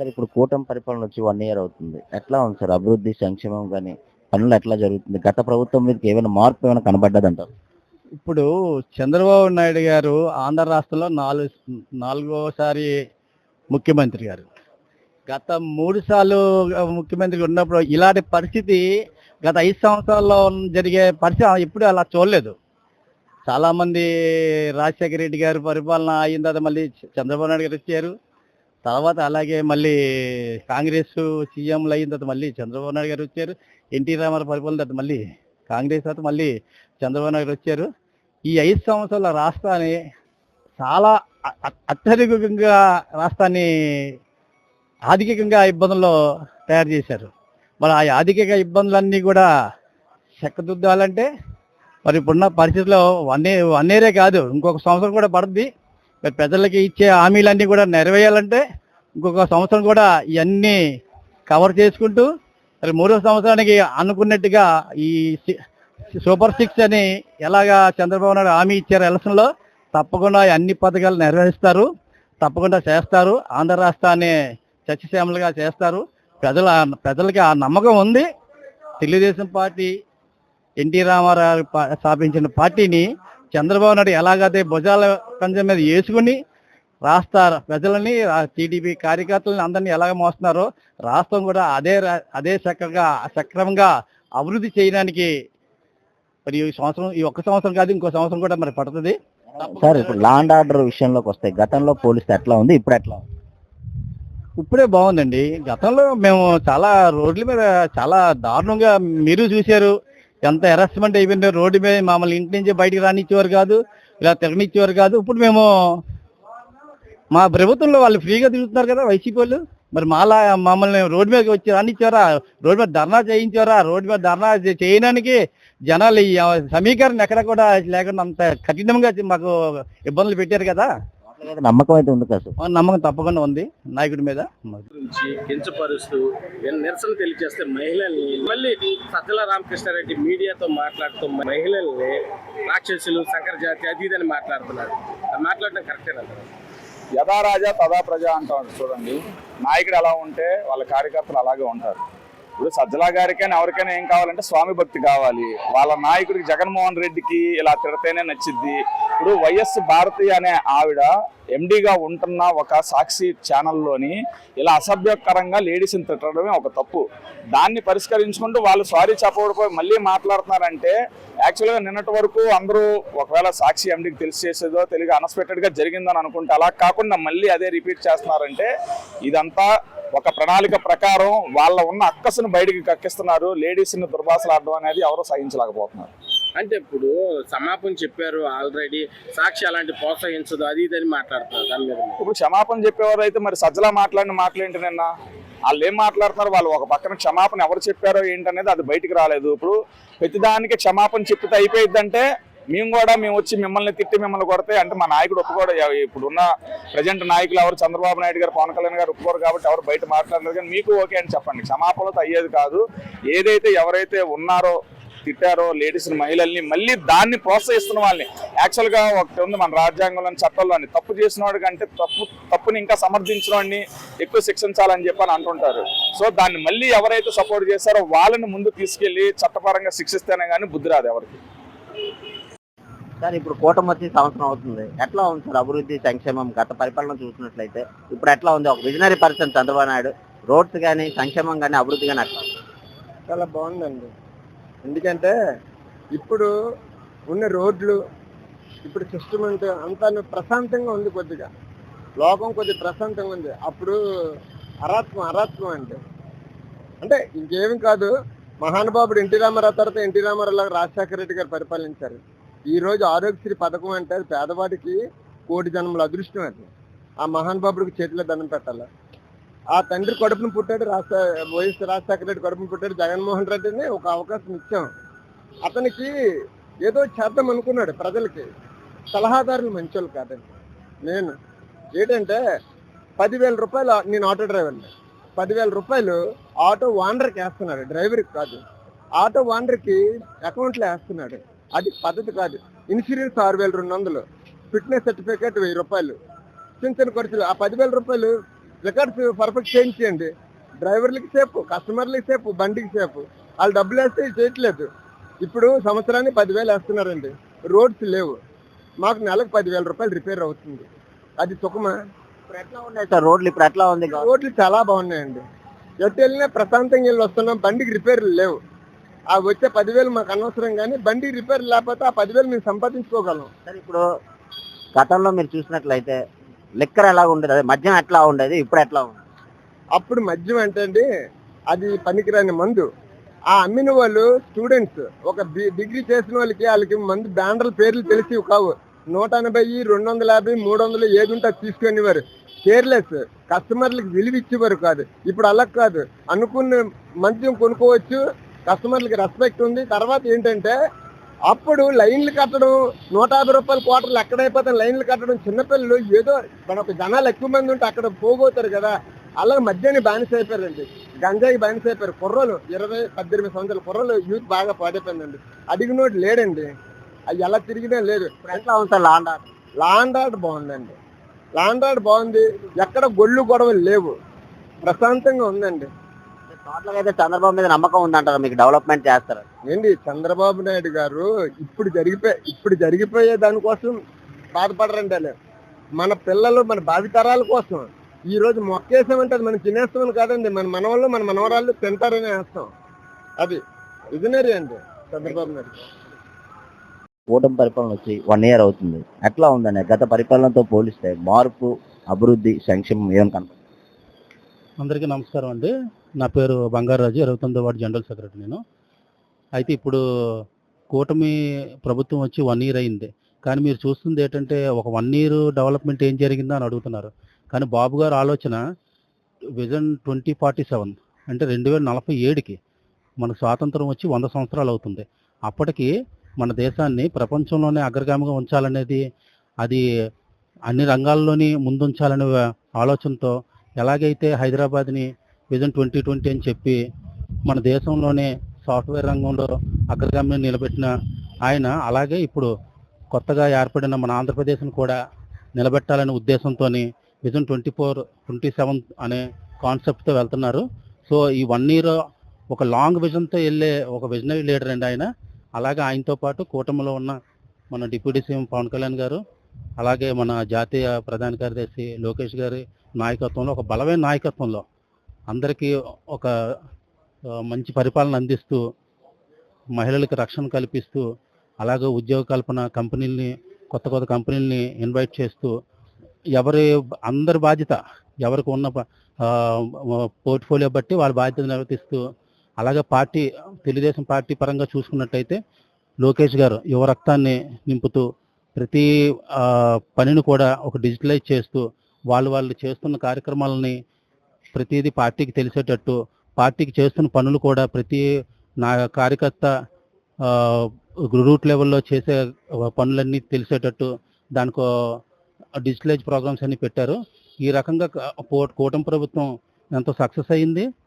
Sir ఇప్పుడు కూటమి పరిపాలన వచ్చి వన్ ఇయర్ అవుతుంది. ఎట్లా ఉంది సార్? అభివృద్ధి సంక్షేమం కానీ పనులు ఎట్లా జరుగుతుంది? గత ప్రభుత్వం మీద ఏమైనా మార్పు ఏమైనా కనబడ్డదంటారు? ఇప్పుడు చంద్రబాబు నాయుడు గారు ఆంధ్ర రాష్ట్రంలో నాలుగు నాలుగోసారి ముఖ్యమంత్రి గారు. గత మూడు సార్లు ముఖ్యమంత్రి ఉన్నప్పుడు ఇలాంటి పరిస్థితి గత ఐదు సంవత్సరాల్లో జరిగే పరిస్థితి ఎప్పుడు అలా చూడలేదు. చాలామంది రాజశేఖర రెడ్డి గారు పరిపాలన అయిన తర్వాత మళ్ళీ చంద్రబాబు నాయుడు గారు వచ్చారు. తర్వాత అలాగే మళ్ళీ కాంగ్రెస్ సీఎంలు అయిన తర్వాత మళ్ళీ చంద్రబాబు నాయుడు గారు వచ్చారు. ఎన్టీ రామారావు పరిపాలన తర్వాత మళ్ళీ కాంగ్రెస్ తర్వాత మళ్ళీ చంద్రబాబు నాయుడు వచ్చారు. ఈ ఐదు సంవత్సరాల రాష్ట్రాన్ని చాలా అత్యధికంగా రాష్ట్రాన్ని ఆర్థికంగా ఇబ్బందుల్లో తయారు చేశారు. మరి ఆ ఆర్థిక ఇబ్బందులన్నీ కూడా చెక్కదిద్దాలంటే మరి ఇప్పుడున్న పరిస్థితుల్లో వన్ వన్ ఇయరే కాదు ఇంకొక సంవత్సరం కూడా పడుద్ది. ప్రజలకి ఇచ్చే హామీలన్నీ కూడా నెరవేయాలంటే ఇంకొక సంవత్సరం కూడా ఇవన్నీ కవర్ చేసుకుంటూ మరి మూడో సంవత్సరానికి అనుకున్నట్టుగా ఈ సూపర్ సిక్స్ అని ఎలాగా చంద్రబాబు నాయుడు హామీ ఇచ్చారు ఎలక్షన్లో తప్పకుండా అన్ని పథకాలు నిర్వహిస్తారు తప్పకుండా చేస్తారు ఆంధ్ర రాష్ట్రాన్ని సత్యశ్యామలుగా చేస్తారు. ప్రజల ప్రజలకి ఆ నమ్మకం ఉంది. తెలుగుదేశం పార్టీ ఎన్టీ రామారావు పా- స్థాపించిన పార్టీని చంద్రబాబు నాయుడు ఎలాగైతే భుజాల పంజం మీద వేసుకుని రాష్ట్ర ప్రజలని టీడీపీ కార్యకర్తలని అందరినీ ఎలాగ మోస్తున్నారో రాష్ట్రం కూడా అదే అదే చక్కగా సక్రమంగా అభివృద్ధి చేయడానికి మరి ఈ సంవత్సరం ఈ ఒక్క సంవత్సరం కాదు ఇంకో సంవత్సరం కూడా మరి పడుతుంది. సార్ ఇప్పుడు లాండ్ ఆర్డర్ విషయంలోకి వస్తే గతంలో పోలిస్తే ఎట్లా ఉంది? ఇప్పుడు ఎట్లా ఉంది? ఇప్పుడే బాగుందండి. గతంలో మేము చాలా రోడ్ల మీద చాలా దారుణంగా మీరు చూశారు. ఎంత హెరాస్మెంట్ అయిపోయిందో రోడ్డు మీద మమ్మల్ని ఇంటి నుంచి బయటకు రానిచ్చేవారు కాదు ఇలా తిరగనిచ్చేవారు కాదు. ఇప్పుడు మేము మా ప్రభుత్వంలో వాళ్ళు ఫ్రీగా తిరుగుతున్నారు కదా వైసీపీ వాళ్ళు. మరి మాలా మమ్మల్ని రోడ్డు మీదకి వచ్చి రానిచ్చారా రోడ్డు మీద ధర్నా చేయించారా రోడ్డు మీద ధర్నా చేయడానికి జనాలు ఈ సమీకరణ ఎక్కడ కూడా లేకుండా అంత కఠినంగా మాకు ఇబ్బందులు పెట్టారు కదా. మీద నమ్మకం అయితే ఉంది కదా సార్. నమ్మకం తప్పకుండా ఉంది నాయకుడి మీద. గురించి కించపరుస్తూ నిరసన తెలియజేస్తే మహిళల్ని మళ్ళీ సజ్జల రామకృష్ణారెడ్డి మీడియాతో మాట్లాడుతూ మహిళల్ని రాక్షసులు శంకర జాతి అది ఇది అని మాట్లాడుతున్నారు. మాట్లాడడం కరెక్టేనంటారు యథా రాజా తదా ప్రజ అంటాం చూడండి. నాయకుడు ఎలా ఉంటే వాళ్ళ కార్యకర్తలు అలాగే ఉంటారు. ఇప్పుడు సజ్జలా గారికైనా ఎవరికైనా ఏం కావాలంటే స్వామి భక్తి కావాలి. వాళ్ళ నాయకుడికి జగన్మోహన్ రెడ్డికి ఇలా తిడితేనే నచ్చిద్ది. ఇప్పుడు వైఎస్ భారతి అనే ఆవిడ ఎండిగా ఉంటున్న ఒక సాక్షి ఛానల్లోని ఇలా అసభ్యకరంగా లేడీస్ని తిట్టడమే ఒక తప్పు. దాన్ని పరిష్కరించుకుంటూ వాళ్ళు సారీ చెప్పకపోయి మళ్ళీ మాట్లాడుతున్నారంటే యాక్చువల్గా నిన్నటి వరకు అందరూ ఒకవేళ సాక్షి ఎండికి తెలిసి చేసేదో తెలియక అన్ఎక్స్పెక్టెడ్గా జరిగిందని అనుకుంటే అలా కాకుండా మళ్ళీ అదే రిపీట్ చేస్తున్నారంటే ఇదంతా ఒక ప్రణాళిక ప్రకారం వాళ్ళ ఉన్న అక్కసును బయటికి కక్కిస్తున్నారు. లేడీస్ని దుర్భాషలాడడం అనేది ఎవరో సహించలేకపోతున్నారు. అంటే ఇప్పుడు క్షమాపణ చెప్పారు ఆల్రెడీ సాక్షి అలాంటి ప్రోత్సహించదు అది ఇది అని మాట్లాడుతున్నారు దాని మీద ఇప్పుడు క్షమాపణ చెప్పేవారు అయితే మరి సజ్జలా మాట్లాడిన మాటలేంటి నిన్న? వాళ్ళు ఏం మాట్లాడుతున్నారు? వాళ్ళు ఒక పక్కన క్షమాపణ ఎవరు చెప్పారో ఏంటనేది అది బయటికి రాలేదు. ఇప్పుడు ప్రతిదానికి క్షమాపణ చెప్పితే అయిపోయిద్దంటే మేము కూడా మేము వచ్చి మిమ్మల్ని తిట్టి మిమ్మల్ని కొడితే అంటే మా నాయకుడు ఒప్పుకోడు. ఇప్పుడున్న ప్రజెంట్ నాయకులు ఎవరు? చంద్రబాబు నాయుడు గారు పవన్ కళ్యాణ్ గారు ఒప్పుకోరు కాబట్టి ఎవరు బయట మాట్లాడలేదు. కానీ మీకు ఓకే అని చెప్పండి. క్షమాపణలతో అయ్యేది కాదు. ఏదైతే ఎవరైతే ఉన్నారో తిట్టారో లేడీస్ మహిళల్ని మళ్ళీ దాన్ని ప్రోత్సహిస్తున్న వాళ్ళని. యాక్చువల్గా ఒకటి ఉంది మన రాజ్యాంగంలోని చట్టంలోని తప్పు చేసిన వాడి కంటే తప్పు తప్పుని ఇంకా సమర్థించిన వాడిని ఎక్కువ శిక్షించాలని చెప్పి అని అంటుంటారు. సో దాన్ని మళ్ళీ ఎవరైతే సపోర్ట్ చేస్తారో వాళ్ళని ముందు తీసుకెళ్ళి చట్టపరంగా శిక్షిస్తేనే కానీ బుద్ధి రాదు ఎవరికి. సార్ ఇప్పుడు కూటమి వచ్చి సంవత్సరం అవుతుంది. ఎట్లా ఉంది సార్ అభివృద్ధి సంక్షేమం? గత పరిపాలన చూసినట్లయితే ఇప్పుడు ఎట్లా ఉంది? ఒక visionary person Chandrababu Naidu roads కానీ సంక్షేమం కానీ అభివృద్ధి కానీ అట్లా? చాలా బాగుందండి. ఎందుకంటే ఇప్పుడు ఉన్న రోడ్లు ఇప్పుడు సిస్టమ్ అంటే అంతా ప్రశాంతంగా ఉంది కొద్దిగా. లోకం కొద్దిగా ప్రశాంతంగా ఉంది. అప్పుడు అరాత్మం అరాత్మం అంటే. అంటే ఇంకేమి కాదు మహానుభావుడు ఎన్టీ రామారావు తర్వాత ఎన్టీ రామారావు లాగా రాజశేఖర రెడ్డి గారు పరిపాలించారు. ఈ రోజు ఆరోగ్యశ్రీ పథకం అంటే పేదవాడికి కోటి జన్మల అదృష్టం అది. ఆ మహానుభావుడికి చేతిలో దండం పెట్టాలి? ఆ తండ్రి కడుపును పుట్టాడు రాష్ట్ర వైఎస్ రాజశేఖర రెడ్డి కడుపును పుట్టాడు జగన్మోహన్ రెడ్డిని ఒక అవకాశం ఇచ్చాం. అతనికి ఏదో చేద్దాం అనుకున్నాడు ప్రజలకి. సలహాదారులు మంచోళ్ళు కాదండి. నేను ఏంటంటే పదివేల రూపాయలు నేను ఆటో డ్రైవర్ని. పదివేల రూపాయలు ఆటో ఓనర్కి వేస్తున్నాడు డ్రైవర్కి కాదు. ఆటో ఓనర్కి అకౌంట్లో వేస్తున్నాడు. అది పద్ధతి కాదు. ఇన్సూరెన్స్ ఆరు వేల రెండు వందలు ఫిట్నెస్ సర్టిఫికేట్ వెయ్యి రూపాయలు చిన్న చిన్న ఖర్చులు. ఆ పదివేల రూపాయలు రికార్డ్స్ పర్ఫెక్ట్ చేయించండి డ్రైవర్లకి సేఫ్ కస్టమర్లకి సేఫ్ బండికి సేఫ్ వాళ్ళు డబ్బులు వేస్తే చేయట్లేదు. ఇప్పుడు సంవత్సరానికి పదివేలు వేస్తున్నారండి. రోడ్స్ లేవు. మాకు నెలకు పదివేల రూపాయలు రిపేర్ అవుతుంది. అది సుఖమా? ఇప్పుడు ఎట్లా ఉన్నాయి సార్? రోడ్లు ఇప్పుడు ఎట్లా ఉంది? రోడ్లు చాలా బాగున్నాయండి. ఎటు వెళ్ళినా ప్రశాంతంగా వెళ్ళి వస్తున్నాం. బండికి రిపేర్లు లేవు. ఆ వచ్చే పదివేలు మాకు అనవసరం కానీ బండికి రిపేర్ లేకపోతే ఆ పదివేలు మేము సంపాదించుకోగలం. సార్ ఇప్పుడు గతంలో మీరు చూసినట్లయితే లిక్కర్ ఎలా ఉండేది? అదే మద్యం ఎట్లా ఉండేది? ఇప్పుడు ఎట్లా ఉండదు? అప్పుడు మద్యం అంటే అండి అది పనికిరాని మందు. ఆ అమ్మిన వాళ్ళు స్టూడెంట్స్ ఒక డిగ్రీ చేసిన వాళ్ళకి వాళ్ళకి మందు బ్యాండర్ల పేర్లు తెలిసి కావు. నూట ఎనభై రెండు వందల యాభై మూడు వందలు ఏది ఉంటే అది తీసుకునేవారు. కేర్లెస్ కస్టమర్లకు విలువ ఇచ్చేవారు కాదు. ఇప్పుడు అలా కాదు. అనుకున్న మద్యం కొనుక్కోవచ్చు కస్టమర్లకి రెస్పెక్ట్ ఉంది. తర్వాత ఏంటంటే అప్పుడు లైన్లు కట్టడం నూట యాభై రూపాయల క్వార్టర్లు ఎక్కడైపోతాం లైన్లు కట్టడం చిన్నపిల్లలు ఏదో మన ఒక జనాలు ఎక్కువ మంది ఉంటే అక్కడ పోగోతారు కదా అలా మధ్యాహ్నం బానిస అయిపోయారండి. గంజాయి బానిస అయిపోయారు. కుర్రోలు ఇరవై పద్దెనిమిది సంవత్సరాల కుర్రోలు యూత్ బాగా పాడైపోయిందండి. అడిగినోడు లేడండి. అది ఎలా తిరిగినా లేదు. ఎట్లా ఉంది సార్ లాండా లాండ్ బాగుందండి. లాండ్ బాగుంది. ఎక్కడ గొల్లు గొడవలు లేవు. ప్రశాంతంగా ఉందండి. అయితే చంద్రబాబు మీద నమ్మకం ఉందంటారా? మీకు డెవలప్మెంట్ చేస్తారు ఏంటి చంద్రబాబు నాయుడు గారు ఇప్పుడు జరిగిపోయి ఇప్పుడు జరిగిపోయే దానికోసం బాధపడరండి వాళ్ళు. మన పిల్లలు మన భావితరాల కోసం ఈ రోజు మొక్కేసామంటే అది మనం తినేస్తామని కాదండి. మన మనవాళ్ళు మన మనవరాళ్ళు తింటారని వేస్తాం. అది విజనరీ అండి చంద్రబాబు నాయుడు కూటమి పరిపాలన వచ్చి వన్ ఇయర్ అవుతుంది. ఎట్లా ఉందండి? గత పరిపాలనతో పోలిస్తే మార్పు అభివృద్ధి సంక్షేమం ఏం కనపడుతుంది అందరికీ నమస్కారం అండి. నా పేరు బంగారాజు ఇరవై తొమ్మిదో వార్డు జనరల్ సెక్రటరీ నేను. అయితే ఇప్పుడు కూటమి ప్రభుత్వం వచ్చి వన్ ఇయర్ అయింది. కానీ మీరు చూస్తుంది ఏంటంటే ఒక వన్ ఇయర్ డెవలప్మెంట్ ఏం జరిగిందో అని అడుగుతున్నారు. కానీ బాబు గారు ఆలోచన విజన్ ట్వంటీ ఫార్టీ సెవెన్ అంటే రెండు వేల నలభై ఏడుకి మనకు స్వాతంత్రం వచ్చి వంద సంవత్సరాలు అవుతుంది. అప్పటికి మన దేశాన్ని ప్రపంచంలోనే అగ్రగామిగా ఉంచాలనేది అది అన్ని రంగాల్లోని ముందుంచాలనే ఆలోచనతో ఎలాగైతే హైదరాబాద్ని విజన్ ట్వంటీ ట్వంటీ అని చెప్పి మన దేశంలోనే సాఫ్ట్వేర్ రంగంలో అగ్రగామిని నిలబెట్టిన ఆయన అలాగే ఇప్పుడు కొత్తగా ఏర్పడిన మన ఆంధ్రప్రదేశ్ను కూడా నిలబెట్టాలనే ఉద్దేశంతో vision twenty four twenty seven అనే కాన్సెప్ట్తో వెళ్తున్నారు. సో ఈ వన్ ఇయర్ ఒక లాంగ్ విజన్తో వెళ్ళే ఒక విజనరీ లీడర్ అండి ఆయన. అలాగే ఆయనతో పాటు కూటమిలో ఉన్న మన డిప్యూటీ సీఎం పవన్ కళ్యాణ్ గారు అలాగే మన జాతీయ ప్రధాన కార్యదర్శి లోకేష్ గారి నాయకత్వంలో ఒక బలమైన నాయకత్వంలో అందరికీ ఒక మంచి పరిపాలన అందిస్తూ మహిళలకు రక్షణ కల్పిస్తూ అలాగే ఉద్యోగ కల్పన కంపెనీల్ని కొత్త కొత్త కంపెనీల్ని ఇన్వైట్ చేస్తూ ఎవరి అందరి బాధ్యత ఎవరికి ఉన్న పోర్ట్ఫోలియో బట్టి వాళ్ళ బాధ్యత నిర్వర్తిస్తూ అలాగే పార్టీ తెలుగుదేశం పార్టీ పరంగా చూసుకున్నట్టయితే లోకేష్ గారు యువ రక్తాన్ని నింపుతూ ప్రతి పనిని కూడా ఒక డిజిటలైజ్ చేస్తూ వాళ్ళు వాళ్ళు చేస్తున్న కార్యక్రమాలని ప్రతిదీ పార్టీకి తెలిసేటట్టు పార్టీకి చేస్తున్న పనులు కూడా ప్రతి నా కార్యకర్త రూట్ లెవెల్లో చేసే పనులన్నీ తెలిసేటట్టు దానికో డిజిటలైజ్ ప్రోగ్రామ్స్ అన్ని పెట్టారు. ఈ రకంగా కూటమి ప్రభుత్వం ఎంతో సక్సెస్ అయింది.